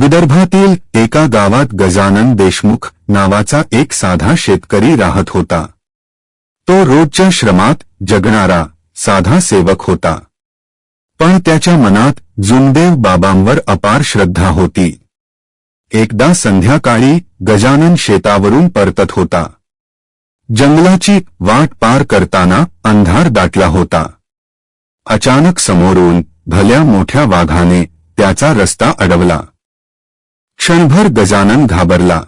विदर्भातील एका गावात गजानन देशमुख नावाचा एक साधा शेतकरी राहत होता. तो रोजच्या श्रमात जगणारा साधा सेवक होता. पण त्याच्या मनात जुमदेव बाबांवर अपार श्रद्धा होती. एकदा संध्याकाळी गजानन शेतावरून परतत होता. जंगलाची वाट पार करताना अंधार दाटला होता. अचानक समोरून भल्या मोठ्या वाघाने त्याचा रस्ता अडवला. क्षणभर गजानन घाबरला.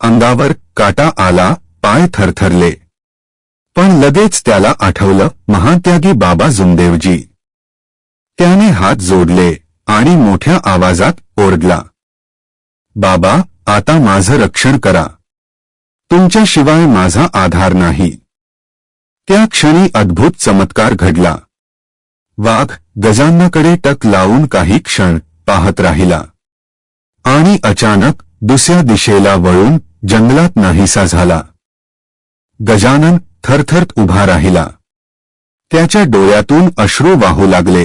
अंगावर काटा आला पाय थरथरले. पण लगेच त्याला आठवलं महात्यागी बाबा जुमदेवजी. त्याने हात जोडले आणि मोठ्या आवाजात ओरडला. बाबा आता माझं रक्षण करा. तुमच्याशिवाय माझा आधार नाही. त्या क्षणी अद्भुत चमत्कार घडला. वाघ गजांनाकडे टक लावून काही क्षण पाहत राहिला. आणि अचानक दुसऱ्या दिशेला वळून जंगलात नाहीसा झाला. गजानन थरथरत उभा राहिला. त्याच्या डोळ्यातून अश्रू वाहू लागले.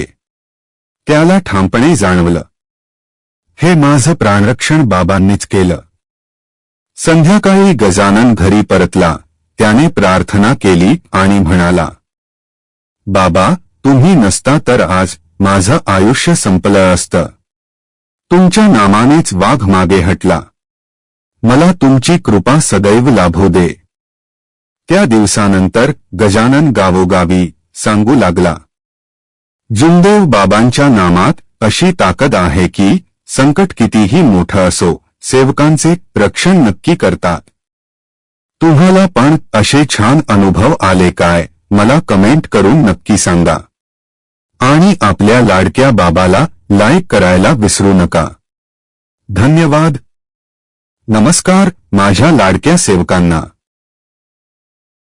त्याला ठामपणे जाणवलं. हे माझं प्राणरक्षण बाबांनीच केलं. संध्याकाळी गजानन घरी परतला. त्याने प्रार्थना केली आणि म्हणाला बाबा तुम्ही नसता तर आज माझं आयुष्य संपलं असतं. तुमच्या नामानेच वाघ मागे हटला. मला तुमची कृपा सदैव लाभू दे. त्या दिवसानंतर गजानन गावोगावी सांगू लागला. जुमदेव बाबांच्या नामात अशी ताकद आहे की संकट कितीही मोठं असो सेवकांचे रक्षण नक्की करतात. तुम्हाला पण असे छान अनुभव आले काय मला कमेंट करून नक्की सांगा. आणि आपल्या लाडक्या बाबाला लाईक करायला विसरू नका. धन्यवाद. नमस्कार माझ्या लाडक्या सेवकांना.